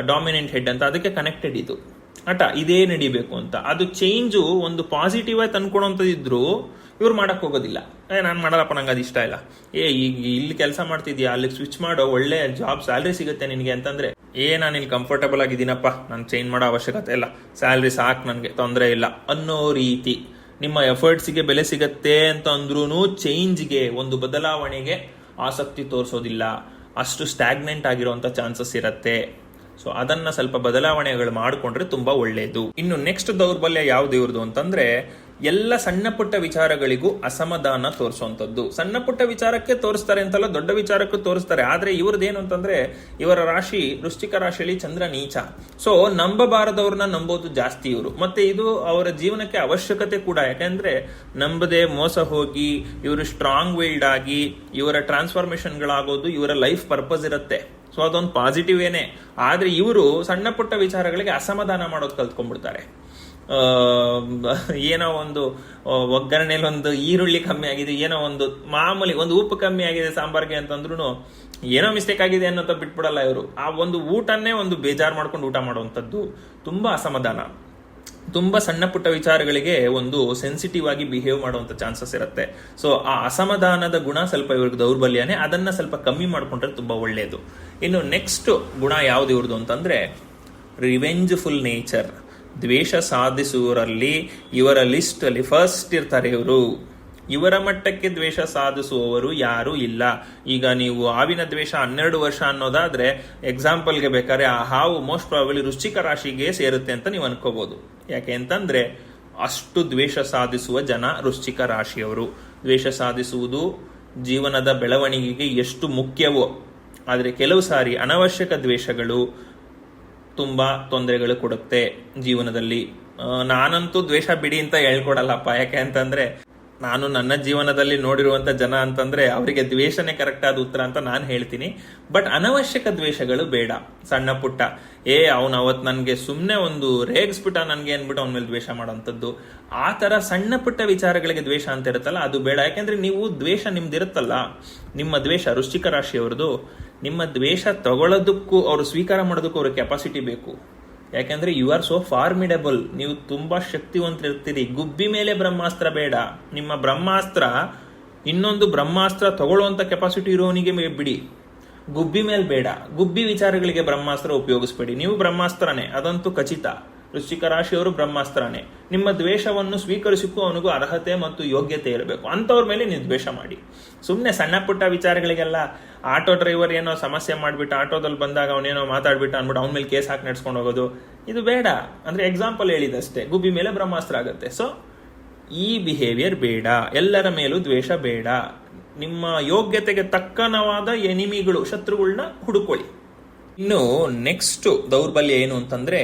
ಡಾಮಿನೆಂಟ್ ಹೆಡ್ ಅಂತ. ಅದಕ್ಕೆ ಕನೆಕ್ಟೆಡ್ ಇದು. ಹಠ, ಇದೇ ನಡಿಬೇಕು ಅಂತ. ಅದು ಚೇಂಜು ಒಂದು ಪಾಸಿಟಿವ್ ಆಗಿ ತಂದ್ಕೊಡೋಂಥದ್ದಿದ್ರು ಇವ್ರು ಮಾಡಕ್ ಹೋಗೋದಿಲ್ಲ. ಏ, ನಾನು ಮಾಡಲ್ಲಪ್ಪ, ನಂಗೆ ಅದು ಇಷ್ಟ ಇಲ್ಲ. ಏ, ಈಗ ಇಲ್ಲಿ ಕೆಲಸ ಮಾಡ್ತಿದ್ಯಾ? ಅಲ್ಲಿಗೆ ಸ್ವಿಚ್ ಮಾಡೋ ಒಳ್ಳೆ ಜಾಬ್ ಸ್ಯಾಲ್ರಿ ಸಿಗುತ್ತೆ ನಿನಗೆ ಅಂತಂದ್ರೆ, ಏ, ನಾನು ಇಲ್ಲಿ ಕಂಫರ್ಟಬಲ್ ಆಗಿದ್ದೀನಪ್ಪ. ನಾನು ಚೇಂಜ್ ಮಾಡೋ ಅವಶ್ಯಕತೆ ಇಲ್ಲ. ಸ್ಯಾಲ್ರಿ ಸಾಕು, ನನಗೆ ತೊಂದರೆ ಇಲ್ಲ. ಅನ್ನೋ ರೀತಿ. ನಿಮ್ಮ ಎಫರ್ಟ್ಸ್ಗೆ ಬೆಲೆ ಸಿಗತ್ತೆ ಅಂತ ಅಂದ್ರೂ ಚೇಂಜ್ಗೆ ಒಂದು ಬದಲಾವಣೆಗೆ ಆಸಕ್ತಿ ತೋರಿಸೋದಿಲ್ಲ. ಅಷ್ಟು ಸ್ಟ್ಯಾಗ್ನೆಂಟ್ ಆಗಿರುವಂತ ಚಾನ್ಸಸ್ ಇರತ್ತೆ. ಸೊ ಅದನ್ನ ಸ್ವಲ್ಪ ಬದಲಾವಣೆಗಳು ಮಾಡಿಕೊಂಡ್ರೆ ತುಂಬಾ ಒಳ್ಳೆಯದು ಇನ್ನು ನೆಕ್ಸ್ಟ್ ದೌರ್ಬಲ್ಯ ಯಾವ್ದು ಇವ್ರದ್ದು ಅಂತಂದ್ರೆ, ಎಲ್ಲ ಸಣ್ಣ ಪುಟ್ಟ ವಿಚಾರಗಳಿಗೂ ಅಸಮಾಧಾನ ತೋರಿಸುವಂಥದ್ದು ಸಣ್ಣ ಪುಟ್ಟ ವಿಚಾರಕ್ಕೆ ತೋರಿಸ್ತಾರೆ ಅಂತಲ್ಲ, ದೊಡ್ಡ ವಿಚಾರಕ್ಕೂ ತೋರಿಸ್ತಾರೆ. ಆದ್ರೆ ಇವ್ರದ್ದೇನು ಅಂತಂದ್ರೆ, ಇವರ ರಾಶಿ ವೃಶ್ಚಿಕ ರಾಶಿಯಲ್ಲಿ ಚಂದ್ರ ನೀಚ. ಸೊ ನಂಬಬಾರದವ್ರನ್ನ ನಂಬೋದು ಜಾಸ್ತಿ ಇವರು. ಮತ್ತೆ ಇದು ಅವರ ಜೀವನಕ್ಕೆ ಅವಶ್ಯಕತೆ ಕೂಡ. ಯಾಕೆಂದ್ರೆ, ನಂಬದೆ ಮೋಸ ಹೋಗಿ, ಇವರು ಸ್ಟ್ರಾಂಗ್ ವಿಲ್ಡ್ ಆಗಿ, ಇವರ ಟ್ರಾನ್ಸ್ಫಾರ್ಮೇಶನ್ಗಳಾಗೋದು ಇವರ ಲೈಫ್ ಪರ್ಪಸ್ ಇರುತ್ತೆ. ಸೊ ಅದೊಂದು ಪಾಸಿಟಿವ್ ಏನೇ. ಆದರೆ ಇವರು ಸಣ್ಣ ಪುಟ್ಟ ವಿಚಾರಗಳಿಗೆ ಅಸಮಾಧಾನ ಮಾಡೋದು ಕಲ್ತ್ಕೊಂಡ್ಬಿಡ್ತಾರೆ. ಏನೋ ಒಂದು ಒಗ್ಗರಣೆಯಲ್ಲಿ ಒಂದು ಈರುಳ್ಳಿ ಕಮ್ಮಿ ಆಗಿದೆ, ಏನೋ ಒಂದು ಮಾಮೂಲಿ ಒಂದು ಉಪ್ಪು ಕಮ್ಮಿ ಆಗಿದೆ ಸಾಂಬಾರ್ಗೆ ಅಂತಂದ್ರೂ ಏನೋ ಮಿಸ್ಟೇಕ್ ಆಗಿದೆ ಅನ್ನೋ ಬಿಟ್ಬಿಡಲ್ಲ ಇವರು. ಆ ಒಂದು ಊಟನೇ ಒಂದು ಬೇಜಾರು ಮಾಡ್ಕೊಂಡು ಊಟ ಮಾಡುವಂಥದ್ದು ತುಂಬಾ ಅಸಮಾಧಾನ. ತುಂಬಾ ಸಣ್ಣ ಪುಟ್ಟ ವಿಚಾರಗಳಿಗೆ ಒಂದು ಸೆನ್ಸಿಟಿವ್ ಆಗಿ ಬಿಹೇವ್ ಮಾಡುವಂತ ಚಾನ್ಸಸ್ ಇರುತ್ತೆ. ಸೊ ಆ ಅಸಮಾಧಾನದ ಗುಣ ಸ್ವಲ್ಪ ಇವ್ರಿಗೆ ದೌರ್ಬಲ್ಯನೇ, ಅದನ್ನ ಸ್ವಲ್ಪ ಕಮ್ಮಿ ಮಾಡ್ಕೊಂಡ್ರೆ ತುಂಬಾ ಒಳ್ಳೆಯದು ಇನ್ನು ನೆಕ್ಸ್ಟ್ ಗುಣ ಯಾವ್ದು ಇವ್ರದ್ದು ಅಂತಂದ್ರೆ ರಿವೆಂಜ್ಫುಲ್ ನೇಚರ್ ದ್ವೇಷ ಸಾಧಿಸುವರಲ್ಲಿ ಇವರ ಲಿಸ್ಟ್ ಅಲ್ಲಿ ಫಸ್ಟ್ ಇರ್ತಾರೆ ಇವರು. ಇವರ ಮಟ್ಟಕ್ಕೆ ದ್ವೇಷ ಸಾಧಿಸುವವರು ಯಾರು ಇಲ್ಲ. ಈಗ ನೀವು ಹಾವಿನ ದ್ವೇಷ ಹನ್ನೆರಡು ವರ್ಷ ಅನ್ನೋದಾದ್ರೆ ಎಕ್ಸಾಂಪಲ್ಗೆ ಬೇಕಾದ್ರೆ ಆ ಹಾವು ಮೋಸ್ಟ್ ಪ್ರಾಬಲಿ ವೃಶ್ಚಿಕ ರಾಶಿಗೆ ಸೇರುತ್ತೆ ಅಂತ ನೀವು ಅನ್ಕೋಬಹುದು ಯಾಕೆ ಅಂತಂದ್ರೆ ಅಷ್ಟು ದ್ವೇಷ ಸಾಧಿಸುವ ಜನ ವೃಶ್ಚಿಕ ರಾಶಿಯವರು. ದ್ವೇಷ ಸಾಧಿಸುವುದು ಜೀವನದ ಬೆಳವಣಿಗೆಗೆ ಎಷ್ಟು ಮುಖ್ಯವೋ. ಆದರೆ ಕೆಲವು ಸಾರಿ ಅನವಶ್ಯಕ ದ್ವೇಷಗಳು ತುಂಬಾ ತೊಂದರೆಗಳು ಕೊಡುತ್ತೆ ಜೀವನದಲ್ಲಿ. ನಾನಂತೂ ದ್ವೇಷ ಬಿಡಿ ಅಂತ ಹೇಳ್ಕೊಡಲ್ಲಪ್ಪ. ಯಾಕೆ ಅಂತಂದ್ರೆ ನಾನು ನನ್ನ ಜೀವನದಲ್ಲಿ ನೋಡಿರುವಂತ ಜನ ಅಂತಂದ್ರೆ ಅವರಿಗೆ ದ್ವೇಷನೇ ಕರೆಕ್ಟ್ ಆದ ಉತ್ತರ ಅಂತ ನಾನು ಹೇಳ್ತೀನಿ. ಬಟ್ ಅನವಶ್ಯಕ ದ್ವೇಷಗಳು ಬೇಡ. ಸಣ್ಣ ಪುಟ್ಟ. ಏ, ಅವನು ಅವತ್ ನನ್ಗೆ ಸುಮ್ಮನೆ ಒಂದು ರೇಗಿಸ್ಬಿಟ್ಟ, ನನ್ಗೆ ಅನ್ಬಿಟ್ಟು ಅವನ ಮೇಲೆ ದ್ವೇಷ ಮಾಡೋಂಥದ್ದು. ಆ ತರ ಸಣ್ಣ ಪುಟ್ಟ ವಿಚಾರಗಳಿಗೆ ದ್ವೇಷ ಅಂತ ಇರುತ್ತಲ್ಲ, ಅದು ಬೇಡ. ಯಾಕೆಂದ್ರೆ ನೀವು ದ್ವೇಷ ನಿಮ್ದಿರುತ್ತಲ್ಲ. ನಿಮ್ಮ ದ್ವೇಷ ವೃಶ್ಚಿಕ ರಾಶಿಯವ್ರದ್ದು ನಿಮ್ಮ ದ್ವೇಷ ತಗೊಳ್ಳೋದಕ್ಕೂ ಅವರು ಸ್ವೀಕಾರ ಮಾಡೋದಕ್ಕೂ ಅವ್ರ ಕೆಪಾಸಿಟಿ ಬೇಕು. ಯಾಕಂದ್ರೆ ಯು ಆರ್ ಸೋ ಫಾರ್ಮಿಡಬಲ್ ನೀವು ತುಂಬಾ ಶಕ್ತಿವಂತರಿರ್ತೀರಿ. ಗುಬ್ಬಿ ಮೇಲೆ ಬ್ರಹ್ಮಾಸ್ತ್ರ ಬೇಡ. ನಿಮ್ಮ ಬ್ರಹ್ಮಾಸ್ತ್ರ, ಇನ್ನೊಂದು ಬ್ರಹ್ಮಾಸ್ತ್ರ ತಗೊಳ್ಳುವಂತ ಕೆಪಾಸಿಟಿ ಇರೋನಿಗೆ ಬಿಡಿ. ಗುಬ್ಬಿ ಮೇಲೆ ಬೇಡ. ಗುಬ್ಬಿ ವಿಚಾರಗಳಿಗೆ ಬ್ರಹ್ಮಾಸ್ತ್ರ ಉಪಯೋಗಿಸ್ಬೇಡಿ. ನೀವು ಬ್ರಹ್ಮಾಸ್ತ್ರನೇ, ಅದಂತೂ ಖಚಿತ. ವೃಶ್ಚಿಕ ರಾಶಿಯವರು ಬ್ರಹ್ಮಾಸ್ತ್ರನೇ. ನಿಮ್ಮ ದ್ವೇಷವನ್ನು ಸ್ವೀಕರಿಸಿಕ್ಕೂ ಅವನಿಗೂ ಅರ್ಹತೆ ಮತ್ತು ಯೋಗ್ಯತೆ ಇರಬೇಕು. ಅಂಥವ್ರ ಮೇಲೆ ನೀವು ದ್ವೇಷ ಮಾಡಿ. ಸುಮ್ಮನೆ ಸಣ್ಣ ಪುಟ್ಟ ವಿಚಾರಗಳಿಗೆಲ್ಲ ಆಟೋ ಡ್ರೈವರ್ ಏನೋ ಸಮಸ್ಯೆ ಮಾಡಿಬಿಟ್ಟು ಆಟೋದಲ್ಲಿ ಬಂದಾಗ ಅವನೇನೋ ಮಾತಾಡ್ಬಿಟ್ಟು ಅಂದ್ಬಿಟ್ಟು ಅವನ ಮೇಲೆ ಕೇಸ್ ಹಾಕಿ ನಡ್ಸ್ಕೊಂಡು ಹೋಗೋದು, ಇದು ಬೇಡ. ಅಂದ್ರೆ ಎಕ್ಸಾಂಪಲ್ ಹೇಳಿದಷ್ಟೇ. ಗುಬ್ಬಿ ಮೇಲೆ ಬ್ರಹ್ಮಾಸ್ತ್ರ ಆಗುತ್ತೆ. ಸೊ ಈ ಬಿಹೇವಿಯರ್ ಬೇಡ. ಎಲ್ಲರ ಮೇಲೂ ದ್ವೇಷ ಬೇಡ. ನಿಮ್ಮ ಯೋಗ್ಯತೆಗೆ ತಕ್ಕನವಾದ ಎನಿಮಿಗಳು ಶತ್ರುಗಳನ್ನ ಹುಡುಕೊಳ್ಳಿ. ಇನ್ನು ನೆಕ್ಸ್ಟ್ ದೌರ್ಬಲ್ಯ ಏನು ಅಂತಂದ್ರೆ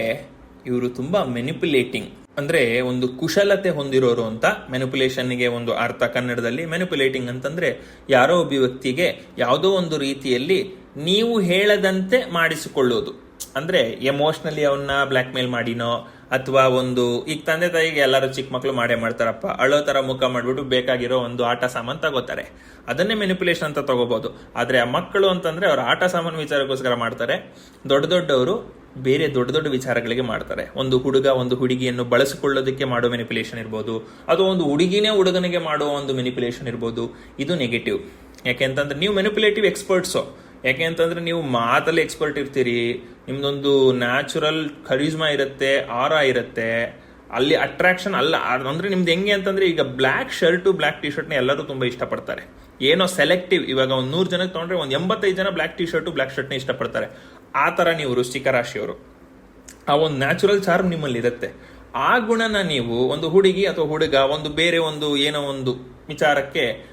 ಇವರು ತುಂಬಾ ಮೆನಿಪುಲೇಟಿಂಗ್ ಅಂದ್ರೆ ಒಂದು ಕುಶಲತೆ ಹೊಂದಿರೋರು ಅಂತ ಮೆನಿಪುಲೇಷನ್ಗೆ ಒಂದು ಅರ್ಥ ಕನ್ನಡದಲ್ಲಿ ಮೆನಿಪುಲೇಟಿಂಗ್ ಅಂತಂದ್ರೆ ಯಾರೋ ಒಬ್ಬ ವ್ಯಕ್ತಿಗೆ ಯಾವುದೋ ಒಂದು ರೀತಿಯಲ್ಲಿ ನೀವು ಹೇಳದಂತೆ ಮಾಡಿಸಿಕೊಳ್ಳೋದು. ಅಂದ್ರೆ ಎಮೋಷ್ನಲಿ ಅವನ್ನ ಬ್ಲ್ಯಾಕ್ ಮೇಲ್ ಮಾಡಿನೋ ಅಥವಾ ಒಂದು ಈಗ ತಂದೆ ತಾಯಿಗೆ ಎಲ್ಲರೂ ಚಿಕ್ಕ ಮಕ್ಕಳು ಮಾಡೇ ಮಾಡ್ತಾರಪ್ಪ, ಅಳೋ ತರ ಮುಖ ಮಾಡ್ಬಿಟ್ಟು ಬೇಕಾಗಿರೋ ಒಂದು ಆಟ ಸಾಮಾನು ತಗೋತಾರೆ. ಅದನ್ನೇ ಮೆನಿಪುಲೇಷನ್ ಅಂತ ತಗೋಬಹುದು ಆದ್ರೆ ಆ ಮಕ್ಕಳು ಅಂತಂದ್ರೆ ಅವ್ರ ಆಟ ಸಾಮಾನು ವಿಚಾರಕ್ಕೋಸ್ಕರ ಮಾಡ್ತಾರೆ. ದೊಡ್ಡ ದೊಡ್ಡವರು ಬೇರೆ ದೊಡ್ಡ ದೊಡ್ಡ ವಿಚಾರಗಳಿಗೆ ಮಾಡ್ತಾರೆ. ಒಂದು ಹುಡುಗ ಒಂದು ಹುಡುಗಿಯನ್ನು ಬಳಸಿಕೊಳ್ಳೋದಕ್ಕೆ ಮಾಡೋ ಮೆನಿಪುಲೇಷನ್ ಇರ್ಬೋದು, ಅಥವಾ ಒಂದು ಹುಡುಗಿನೇ ಹುಡುಗನಿಗೆ ಮಾಡೋ ಒಂದು ಮೆನಿಪುಲೇಷನ್ ಇರ್ಬೋದು, ಇದು ನೆಗೆಟಿವ್ ಯಾಕೆ ಅಂತಂದ್ರೆ ನೀವು ಮೆನಿಪುಲೇಟಿವ್ ಎಕ್ಸ್ಪರ್ಟ್ಸು ಯಾಕೆ ಅಂತಂದ್ರೆ ನೀವು ಮಾತಲ್ಲಿ ಎಕ್ಸ್ಪರ್ಟ್ ಇರ್ತೀರಿ, ನಿಮ್ದೊಂದು ನ್ಯಾಚುರಲ್ ಖರೀಜ್ಮಾ ಇರುತ್ತೆ ಆರ ಇರುತ್ತೆ, ಅಲ್ಲಿ ಅಟ್ರಾಕ್ಷನ್ ಅಲ್ಲ ಅದ್- ಅಂದ್ರೆ ನಿಮ್ದು ಹೆಂಗೆ ಅಂತಂದ್ರೆ ಈಗ ಬ್ಲ್ಯಾಕ್ ಶರ್ಟ್ ಬ್ಲ್ಯಾಕ್ ಟಿ ಶರ್ಟ್ನ ಎಲ್ಲರೂ ತುಂಬಾ ಇಷ್ಟಪಡ್ತಾರೆ. ಏನೋ ಸೆಲೆಕ್ಟಿವ್ ಇವಾಗ ಒಂದು ನೂರು ಜನಕ್ಕೆ ತೊಗೊಂಡ್ರೆ ಒಂದ್ ಎಂಬತ್ತೈದು ಜನ ಬ್ಲ್ಯಾಕ್ ಟಿ ಶರ್ಟ್ ಬ್ಲ್ಯಾಕ್ ಶರ್ಟ್ನ ಇಷ್ಟಪಡ್ತಾರೆ. ಆ ಥರ ನೀವು ವೃಶ್ಚಿಕ ರಾಶಿಯವರು. ಆ ಒಂದು ನ್ಯಾಚುರಲ್ ಚಾರ್ಮ್ ನಿಮ್ಮಲ್ಲಿ ಇರುತ್ತೆ. ಆ ಗುಣನ ನೀವು ಒಂದು ಹುಡುಗಿ ಅಥವಾ ಹುಡುಗ, ಒಂದು ಬೇರೆ ಒಂದು ಏನೋ ಒಂದು ವಿಚಾರಕ್ಕೆ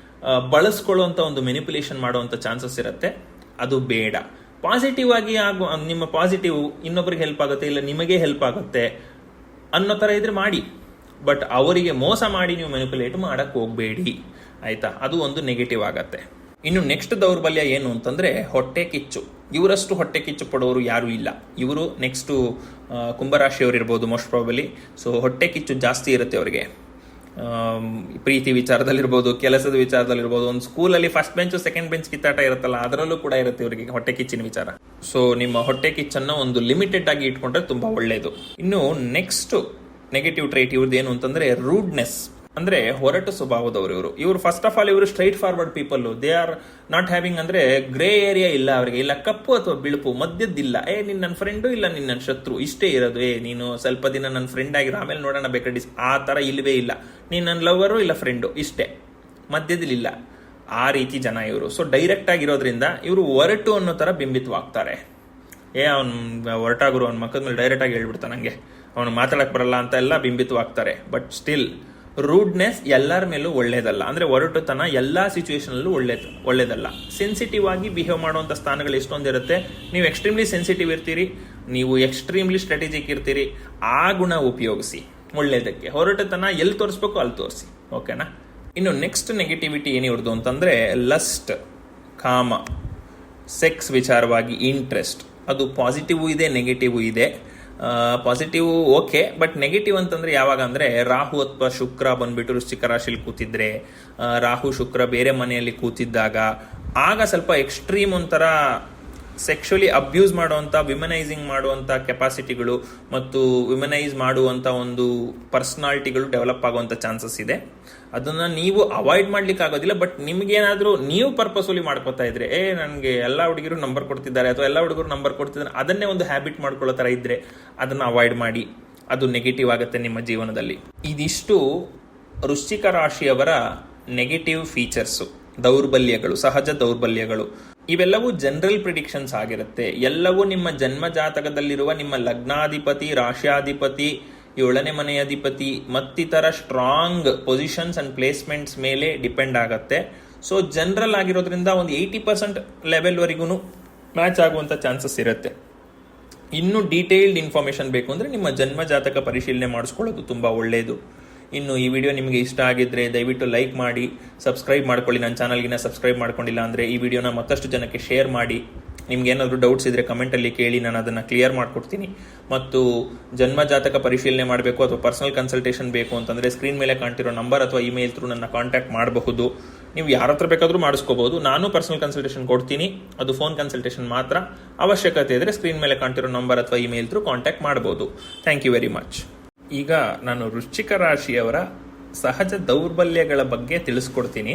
ಬಳಸ್ಕೊಳ್ಳುವಂಥ ಒಂದು ಮೆನಿಪುಲೇಷನ್ ಮಾಡುವಂತ ಚಾನ್ಸಸ್ ಇರುತ್ತೆ. ಅದು ಬೇಡ. ಪಾಸಿಟಿವ್ ಆಗಿ ಆಗು, ನಿಮ್ಮ ಪಾಸಿಟಿವ್ ಇನ್ನೊಬ್ಬರಿಗೆ ಹೆಲ್ಪ್ ಆಗುತ್ತೆ, ಇಲ್ಲ ನಿಮಗೆ ಹೆಲ್ಪ್ ಆಗುತ್ತೆ ಅನ್ನೋ ತರ ಇದ್ರೆ ಮಾಡಿ. ಬಟ್ ಅವರಿಗೆ ಮೋಸ ಮಾಡಿ ನೀವು ಮೆನಿಪುಲೇಟ್ ಮಾಡಕ್ ಹೋಗಬೇಡಿ. ಆಯ್ತಾ? ಅದು ಒಂದು ನೆಗೆಟಿವ್ ಆಗತ್ತೆ. ಇನ್ನು ನೆಕ್ಸ್ಟ್ ದೌರ್ಬಲ್ಯ ಏನು ಅಂತಂದ್ರೆ ಹೊಟ್ಟೆ ಕಿಚ್ಚು. ಇವರಷ್ಟು ಹೊಟ್ಟೆ ಕಿಚ್ಚು ಪಡೋರು ಯಾರು ಇಲ್ಲ. ಇವರು ನೆಕ್ಸ್ಟು ಕುಂಭರಾಶಿಯವರು ಇರ್ಬೋದು ಮೋಸ್ಟ್ ಪ್ರಾಬಲಿ ಸೊ ಹೊಟ್ಟೆ ಕಿಚ್ಚು ಜಾಸ್ತಿ ಇರುತ್ತೆ ಅವರಿಗೆ. ಪ್ರೀತಿ ವಿಚಾರದಲ್ಲಿರ್ಬೋದು, ಕೆಲಸದ ವಿಚಾರದಲ್ಲಿರ್ಬೋದು, ಒಂದು ಸ್ಕೂಲಲ್ಲಿ ಫಸ್ಟ್ ಬೆಂಚು ಸೆಕೆಂಡ್ ಬೆಂಚ್ ಕಿತ್ತಾಟ ಇರುತ್ತಲ್ಲ, ಅದರಲ್ಲೂ ಕೂಡ ಇರುತ್ತೆ ಇವರಿಗೆ ಹೊಟ್ಟೆ ಕಿಚ್ಚಿನ ವಿಚಾರ. ಸೊ ನಿಮ್ಮ ಹೊಟ್ಟೆ ಕಿಚ್ಚನ್ನು ಒಂದು ಲಿಮಿಟೆಡ್ ಆಗಿ ಇಟ್ಕೊಂಡ್ರೆ ತುಂಬ ಒಳ್ಳೆಯದು ಇನ್ನು ನೆಕ್ಸ್ಟ್ ನೆಗೆಟಿವ್ ಟ್ರೇಟ್ ಇವ್ರದ್ದು ಏನು ಅಂತಂದರೆ ರೂಡ್ನೆಸ್ ಅಂದ್ರೆ ಹೊರಟು ಸ್ವಭಾವದವರು ಇವರು. ಇವರು ಫಸ್ಟ್ ಆಫ್ ಆಲ್ ಇವರು straightforward people they are not having ಅಂದ್ರೆ ಗ್ರೇ ಏರಿಯಾ ಇಲ್ಲ ಅವರಿಗೆ. ಇಲ್ಲ ಕಪ್ಪು ಅಥವಾ ಬಿಳುಪು, ಮಧ್ಯದ್ದಿಲ್ಲ. ಏ, ನಿನ್ ನನ್ನ ಫ್ರೆಂಡು ಇಲ್ಲ ನಿನ್ನ ನನ್ನ ಶತ್ರು? ಇಷ್ಟೇ ಇರೋದು. ಏ, ನೀನು ಸ್ವಲ್ಪ ದಿನ ನನ್ನ ಫ್ರೆಂಡ್ ಆಗಿರೋ ಆಮೇಲೆ ನೋಡೋಣ ಬೇಕಾಡಿಸ್ ಡಿಸ್- ಆ ತರ ಇಲ್ವೇ ಇಲ್ಲ. ನೀನ್ ನನ್ನ ಲವರು ಇಲ್ಲ ಫ್ರೆಂಡು ಇಷ್ಟೇ. ಮಧ್ಯದಲ್ಲಿ ಇಲ್ಲ. ಆ ರೀತಿ ಜನ ಇವರು. ಸೊ ಡೈರೆಕ್ಟ್ ಆಗಿರೋದ್ರಿಂದ ಇವರು ಹೊರಟು ಅನ್ನೋ ತರ ಬಿಂಬಿತವಾಗ್ತಾರೆ. ಏ, ಅವ್ನ್ ಹೊರಟಾಗುರು, ಅವ್ನ ಮಕ್ಕದ ಮೇಲೆ ಡೈರೆಕ್ಟ್ ಆಗಿ ಹೇಳ್ಬಿಡ್ತಾನೆ ನಂಗೆ. ಅವನು ಮಾತಾಡಕ್ ಬರಲ್ಲ ಅಂತ ಎಲ್ಲ ಬಿಂಬಿತವಾಗ್ತಾರೆ. ಬಟ್ ಸ್ಟಿಲ್ ರೂಡ್ನೆಸ್ ಎಲ್ಲರ ಮೇಲೂ ಒಳ್ಳೇದಲ್ಲ. ಅಂದ್ರೆ ಒರಟುತನ ಎಲ್ಲಾ ಸಿಚುವೇಶನಲ್ಲೂ ಒಳ್ಳೇದು, ಒಳ್ಳೇದಲ್ಲ. ಸೆನ್ಸಿಟಿವ್ ಆಗಿ ಬಿಹೇವ್ ಮಾಡುವಂತ ಸ್ಥಾನಗಳು ಎಷ್ಟೊಂದಿರುತ್ತೆ? ನೀವು ಎಕ್ಸ್ಟ್ರೀಮ್ಲಿ ಸೆನ್ಸಿಟಿವ್ ಇರ್ತೀರಿ, ನೀವು ಎಕ್ಸ್ಟ್ರೀಮ್ಲಿ ಸ್ಟ್ರಾಟಜಿಕ್ ಇರ್ತೀರಿ, ಆ ಗುಣ ಉಪಯೋಗಿಸಿ, ಒಳ್ಳೇದಕ್ಕೆ. ಹೊರಟುತನ ಎಲ್ಲಿ ತೋರಿಸ್ಬೇಕು ಅಲ್ಲಿ ತೋರಿಸಿ ಓಕೆನಾ ಇನ್ನು ನೆಕ್ಸ್ಟ್ ನೆಗೆಟಿವಿಟಿ ಏನಿವ್ರದ್ದು ಅಂತಂದ್ರೆ ಲಸ್ಟ್ ಕಾಮ ಸೆಕ್ಸ್ ವಿಚಾರವಾಗಿ ಇಂಟ್ರೆಸ್ಟ್ ಅದು ಪಾಸಿಟಿವ್ ಇದೆ ನೆಗೆಟಿವ್ ಇದೆ. ಪಾಸಿಟಿವ್ ಓಕೆ ಬಟ್ ನೆಗೆಟಿವ್ ಅಂತಂದ್ರೆ ಯಾವಾಗ ಅಂದ್ರೆ ರಾಹು ಅಥವಾ ಶುಕ್ರ ಬಂದ್ಬಿಟ್ಟು ವೃಶ್ಚಿಕ ರಾಶಿಲಿ ಕೂತಿದ್ರೆ ರಾಹು ಶುಕ್ರ ಬೇರೆ ಮನೆಯಲ್ಲಿ ಕೂತಿದ್ದಾಗ, ಆಗ ಸ್ವಲ್ಪ ಎಕ್ಸ್ಟ್ರೀಮ್ ಒಂಥರ ಸೆಕ್ಷುಲಿ ಅಬ್ಯೂಸ್ ಮಾಡುವಂತ ವಿಮನೈಸಿಂಗ್ ಮಾಡುವಂತ ಕೆಪಾಸಿಟಿಗಳು ಮತ್ತು ವಿಮನೈಸ್ ಮಾಡುವಂತ ಒಂದು ಪರ್ಸನಾಲಿಟಿಗಳು ಡೆವಲಪ್ ಆಗುವಂತ ಚಾನ್ಸಸ್ ಇದೆ. ಅದನ್ನ ನೀವು ಅವಾಯ್ಡ್ ಮಾಡ್ಲಿಕ್ಕೆ ಆಗೋದಿಲ್ಲ ಬಟ್ ನಿಮಗೇನಾದರೂ ನೀವು ಪರ್ಪಸ್ಫುಲಿ ಮಾಡ್ಕೋತಾ ಇದ್ರೆ, ಏ, ನನಗೆ ಎಲ್ಲ ಹುಡುಗಿರು ನಂಬರ್ ಕೊಡ್ತಿದ್ದಾರೆ ಅಥವಾ ಎಲ್ಲ ಹುಡುಗರು ನಂಬರ್ ಕೊಡ್ತಿದ್ದಾರೆ, ಅದನ್ನೇ ಒಂದು ಹ್ಯಾಬಿಟ್ ಮಾಡ್ಕೊಳ್ಳೋ ಥರ ಇದ್ರೆ ಅದನ್ನ ಅವಾಯ್ಡ್ ಮಾಡಿ, ಅದು ನೆಗೆಟಿವ್ ಆಗುತ್ತೆ ನಿಮ್ಮ ಜೀವನದಲ್ಲಿ. ಇದಿಷ್ಟು ವೃಶ್ಚಿಕ ರಾಶಿಯವರ ನೆಗೆಟಿವ್ ಫೀಚರ್ಸು ದೌರ್ಬಲ್ಯಗಳು, ಸಹಜ ದೌರ್ಬಲ್ಯಗಳು. ಇವೆಲ್ಲವೂ ಜನರಲ್ ಪ್ರಿಡಿಕ್ಷನ್ಸ್ ಆಗಿರುತ್ತೆ. ಎಲ್ಲವೂ ನಿಮ್ಮ ಜನ್ಮ ಜಾತಕದಲ್ಲಿರುವ ನಿಮ್ಮ ಲಗ್ನಾಧಿಪತಿ, ರಾಶ್ಯಾಧಿಪತಿ, ಏಳನೇ ಮನೆಯ ಅಧಿಪತಿ, ಮತ್ತಿತರ ಸ್ಟ್ರಾಂಗ್ ಪೊಸಿಷನ್ಸ್ ಅಂಡ್ ಪ್ಲೇಸ್ಮೆಂಟ್ಸ್ ಮೇಲೆ ಡಿಪೆಂಡ್ ಆಗುತ್ತೆ. ಸೊ ಜನರಲ್ ಆಗಿರೋದ್ರಿಂದ ಒಂದು ಏಯ್ಟಿ ಪರ್ಸೆಂಟ್ ಲೆವೆಲ್ವರೆಗೂ ಮ್ಯಾಚ್ ಆಗುವಂತ ಚಾನ್ಸಸ್ ಇರುತ್ತೆ. ಇನ್ನು ಡೀಟೇಲ್ಡ್ ಇನ್ಫಾರ್ಮೇಶನ್ ಬೇಕು ಅಂದ್ರೆ ನಿಮ್ಮ ಜನ್ಮ ಜಾತಕ ಪರಿಶೀಲನೆ ಮಾಡಿಸ್ಕೊಳ್ಳೋದು ತುಂಬಾ ಒಳ್ಳೆಯದು ಇನ್ನು ಈ ವಿಡಿಯೋ ನಿಮಗೆ ಇಷ್ಟ ಆಗಿದ್ರೆ ದಯವಿಟ್ಟು ಲೈಕ್ ಮಾಡಿ, ಸಬ್ಸ್ಕ್ರೈಬ್ ಮಾಡ್ಕೊಳ್ಳಿ. ನನ್ನ ಚಾನಲ್ಗಿನ ಸಬ್ಸ್ಕ್ರೈಬ್ ಮಾಡ್ಕೊಂಡಿಲ್ಲ ಅಂದ್ರೆ ಈ ವಿಡಿಯೋನ ಮತ್ತಷ್ಟು ಜನಕ್ಕೆ ಶೇರ್ ಮಾಡಿ. ನಿಮ್ಗೆ ಏನಾದರೂ ಡೌಟ್ಸ್ ಇದ್ರೆ ಕಮೆಂಟಲ್ಲಿ ಕೇಳಿ, ನಾನು ಅದನ್ನು ಕ್ಲಿಯರ್ ಮಾಡ್ಕೊಡ್ತೀನಿ. ಮತ್ತು ಜನ್ಮ ಜಾತಕ ಪರಿಶೀಲನೆ ಮಾಡಬೇಕು ಅಥವಾ ಪರ್ಸನಲ್ ಕನ್ಸಲ್ಟೇಷನ್ ಬೇಕು ಅಂತಂದ್ರೆ ಸ್ಕ್ರೀನ್ ಮೇಲೆ ಕಾಣ್ತಿರೋ ನಂಬರ್ ಅಥವಾ ಇಮೇಲ್ ಥ್ರೂ ನನ್ನ ಕಾಂಟ್ಯಾಕ್ಟ್ ಮಾಡಬಹುದು. ನೀವು ಯಾರ ಹತ್ರ ಬೇಕಾದರೂ ಮಾಡಿಸ್ಕೋಬಹುದು. ನಾನು ಪರ್ಸನಲ್ ಕನ್ಸಲ್ಟೇಷನ್ ಕೊಡ್ತೀನಿ. ಅದು ಫೋನ್ ಕನ್ಸಲ್ಟೇಷನ್ ಮಾತ್ರ. ಅವಶ್ಯಕತೆ ಇದ್ರೆ ಸ್ಕ್ರೀನ್ ಮೇಲೆ ಕಾಣ್ತಿರೋ ನಂಬರ್ ಅಥವಾ ಇಮೇಲ್ ಥ್ರೂ ಕಾಂಟ್ಯಾಕ್ಟ್ ಮಾಡಬಹುದು ಥ್ಯಾಂಕ್ ಯು ವೆರಿ ಮಚ್ ಈಗ ನಾನು ವೃಶ್ಚಿಕ ರಾಶಿಯವರ ಸಹಜ ದೌರ್ಬಲ್ಯಗಳ ಬಗ್ಗೆ ತಿಳಿಸ್ಕೊಡ್ತೀನಿ.